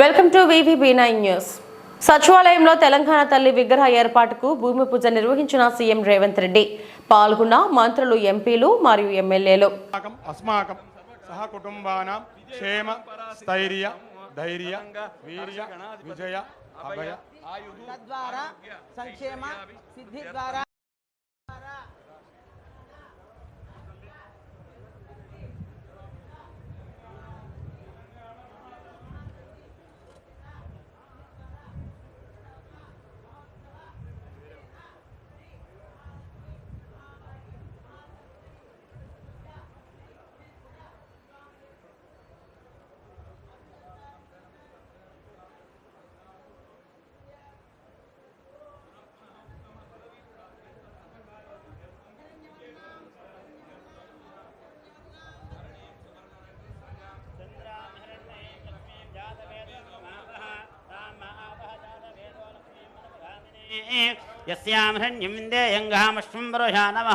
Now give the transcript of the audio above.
Welcome to VVB nine news. సచివాలయంలో తెలంగాణ తల్లి విగ్రహ ఏర్పాటుకు భూమి పూజ నిర్వహించిన సీఎం రేవంత్ రెడ్డి. పాల్గొన్న మంత్రులు ఎంపీలు మరియు ఎమ్మెల్యేలు. అస్మాకం సహ కుటుంబానాం క్షేమ స్థైర్య ధైర్య వీర్య విజయ అభయ. సంక్షేమ సిద్ధి ద్వారా यस्यां हृण्यं विन्देयङ्गामश्वं ब्रह्या नमः।